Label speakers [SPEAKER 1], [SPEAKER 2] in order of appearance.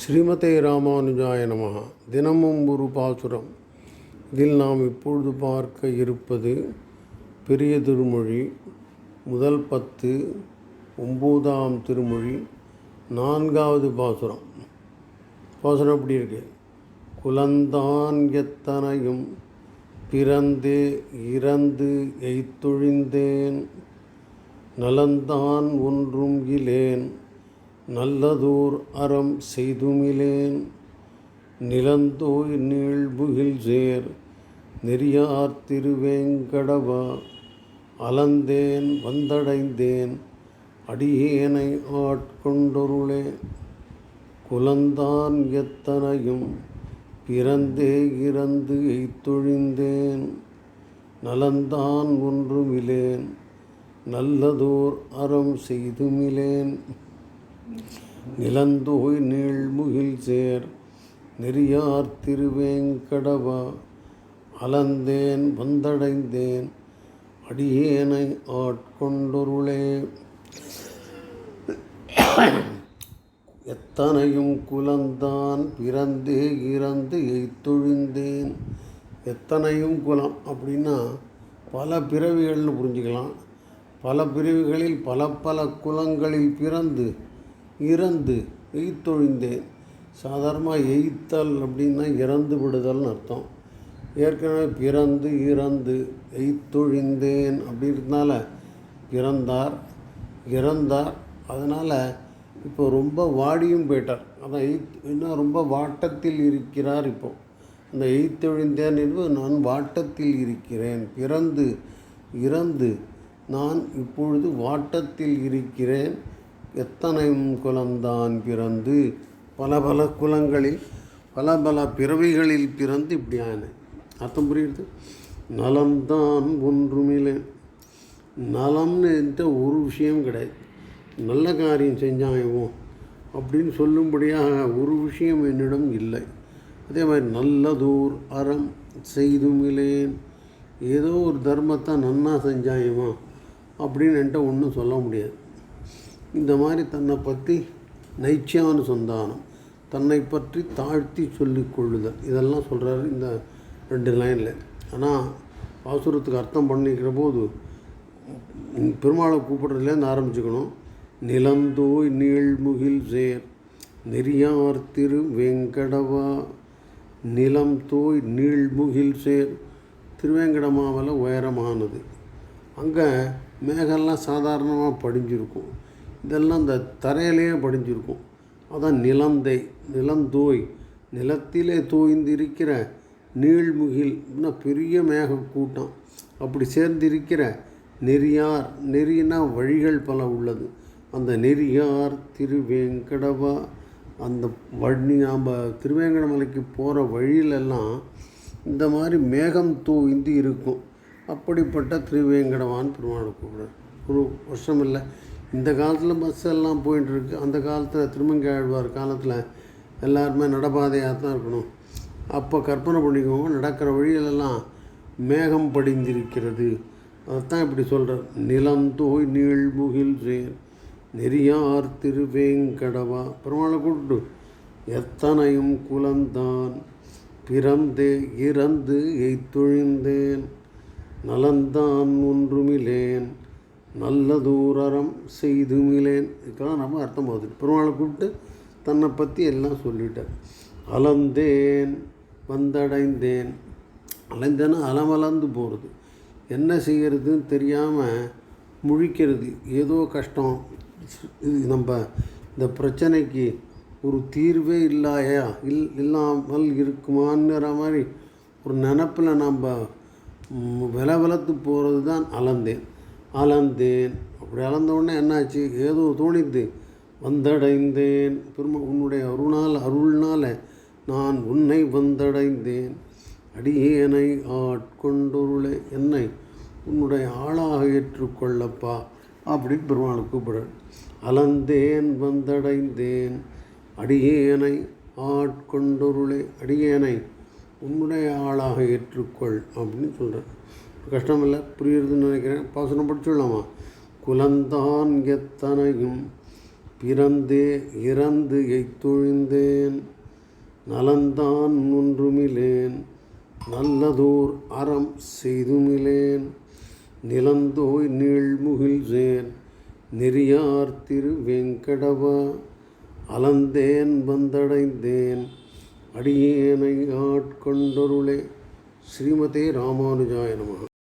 [SPEAKER 1] ஸ்ரீமதே ராமானுஜாய நமः தினமும் ஒரு பாசுரம். இதில் நாம் இப்பொழுது பார்க்க இருப்பது பெரிய திருமொழி முதல் பத்து ஒம்போதாம் திருமொழி நான்காவது பாசுரம். பாசுரம் எப்படி இருக்கு? குலந்தான் எத்தனையும் பிறந்து இறந்து எய்த்தொழிந்தேன் நலந்தான் ஒன்றும் இலேன் நல்லதோர் அறம் செய்துமிலேன். நிலந்தோய் நீழ்புகில் சேர் நெறியார் திருவேங்கடவா அலந்தேன் வந்தடைந்தேன் அடியேனை ஆட்கொண்டொருளே. குலந்தான் எத்தனையும் பிறந்தே இறந்து எய்த்தொழிந்தேன் நலந்தான் ஒன்றுமிலேன் நல்லதோர் அறம் செய்துமிலேன். நிலந்தோய் நீழ்முகில் சேர் நெறியார் திருவேங்கடவா அலந்தேன் வந்தடைந்தேன் அடியேனை ஆட்கொண்டொருளே. எத்தனையும் குலந்தான் பிறந்தே இறந்து எய்த்தொழிந்தேன் எத்தனையும் குலம் அப்படின்னா பல பிறவிகள்னு புரிஞ்சுக்கலாம். பல பிரிவுகளில் பல பல குலங்களில் பிறந்து இறந்து எய்த்தொழிந்தேன். சாதாரணமாக எய்த்தல் அப்படின்னா இறந்து விடுதல்னு அர்த்தம். ஏற்கனவே பிறந்து இறந்து எய்த்தொழிந்தேன் அப்படின்றதுனால பிறந்தார் இறந்தார். அதனால் இப்போ ரொம்ப வாடியும் போயிட்டார். அதான் எய்த் இன்னும் ரொம்ப வாட்டத்தில் இருக்கிறார் இப்போ. அந்த எய்த்தொழிந்தேன் என்பது நான் வாட்டத்தில் இருக்கிறேன். பிறந்து இறந்து நான் இப்பொழுது வாட்டத்தில் இருக்கிறேன். எத்தனை குலம்தான் பிறந்து? பல பல குலங்களில் பல பல பிறவிகளில் பிறந்து இப்படி ஆனேன் அர்த்தம் புரியுது நலம்தான் ஒன்றுமில்லை. நலம்னு என்ற ஒரு விஷயம் கிடையாது. நல்ல காரியம் செஞ்சான் இவன் அப்படின்னு சொல்லும்படியாக ஒரு விஷயம் என்னிடம் இல்லை. அதே மாதிரி நல்லதோர் அறம் செய்துமிலேன். ஏதோ ஒரு தர்மத்தை நன்னா செஞ்சாயமா அப்படின்னு என்கிட்ட ஒன்றும் சொல்ல முடியாது. இந்த மாதிரி தன்னை பற்றி நைச்சியான சொந்தானம். தன்னை பற்றி தாழ்த்தி சொல்லிக் கொள்ளுதல். இதெல்லாம் சொல்கிறாரு இந்த ரெண்டு லைனில். ஆனால் பாசுரத்துக்கு அர்த்தம் பண்ணிக்கிற போது பெருமாளை கூப்பிட்றதுலேருந்து ஆரம்பிச்சுக்கணும். நிலந்தோய் நீழ்முகில் சேர் நெறியார் திரு வெங்கடவா நிலம் தோய் நீழ்முகில் சேர் திருவேங்கடமாவில் உயரமானது. அங்கே மேகம்லாம் சாதாரணமாக படிஞ்சிருக்கும். இதெல்லாம் இந்த தரையிலேயே படிஞ்சிருக்கும். அதான் நிலந்தை நிலந்தோய் நிலத்திலே தோய்ந்திருக்கிற நீழ்முகில் பெரிய மேக கூட்டம் அப்படி சேர்ந்திருக்கிற நெறியார் நெறினா வழிகள் பல உள்ளது. அந்த நெறியார் திருவேங்கடவா அந்த வழி நாம் திருவேங்கடமலைக்கு போகிற வழியிலெல்லாம் இந்த மாதிரி மேகம் தூய்ந்து இருக்கும். அப்படிப்பட்ட திருவேங்கடவான் பெருமாள் கூப்பிடுறார். ஒரு வருஷம் இல்லை. இந்த காலத்தில் பஸ் எல்லாம் போயிட்டுருக்கு அந்த காலத்தில் திருமங்காழ்வார் காலத்தில் எல்லாருமே நடப்பாதையாக தான் இருக்கணும். அப்போ கற்பனை பண்ணிக்கோங்க நடக்கிற வழியிலெல்லாம் மேகம் படிந்திருக்கிறது. அதைத்தான் இப்படி சொல்கிறார் நிலம் தோய் நீழ்முகில் சேர் நெறியார் திருவேங்கடவா பெருமாளை கூப்பிட்டு எத்தனையும் குலந்தான் பிறந்தே இறந்து எய்த்தொழிந்தேன் நலந்தான் ஒன்றுமிலேன் நல்ல தூரம் செய்துமிலேன். இதுக்கெல்லாம் நம்ம அர்த்தம் போகுது பெருமாளை கூப்பிட்டு தன்னை பற்றி எல்லாம் சொல்லிட்டார். அலந்தேன் வந்தடைந்தேன். அலைந்தேன்னா அலமலந்து போகிறது என்ன செய்கிறதுன்னு தெரியாமல் முழிக்கிறது ஏதோ கஷ்டம். இது நம்ம இந்த பிரச்சனைக்கு ஒரு தீர்வே இல்லாயா? இல் இல்லாமல் இருக்குமான்னுற மாதிரி ஒரு நினப்பில் நம்ம வில வளர்த்து போகிறது தான் அலந்தேன் அலந்தேன் அப்படி அலந்த உடனே என்னாச்சு? ஏதோ தோணித்து வந்தடைந்தேன். பெருமை உன்னுடைய அருணால் அருள்னால் நான் உன்னை வந்தடைந்தேன். அடியேனை ஆட்கொண்டொருளை என்னை உன்னுடைய ஆளாக ஏற்றுக்கொள்ளப்பா. அப்படின்னு பெருமாளை கூப்பிடுறேன் அலந்தேன் வந்தடைந்தேன். அடியேனை ஆட்கொண்டொருளை அடியேனை உன்னுடைய ஆளாக ஏற்றுக்கொள். அப்படின்னு சொல்கிறேன் கஷ்டம் இல்லை புரியுறதுன்னு நினைக்கிறேன். பாசனம் படிச்சுடலாமா குலந்தான் எத்தனையும் பிறந்தே இறந்து எய்த்தொழிந்தேன் நலந்தான் ஒன்றுமிலேன் நல்லதோர் அறம் செய்துமிலேன். நிலந்தோய் நீழ்முகில்சேர் நெறியார் திரு வெங்கடவா அலந்தேன் வந்தடைந்தேன். அடியேனை ஆட்கொண்டருளே ஸ்ரீமதே ராமானுஜாய நமः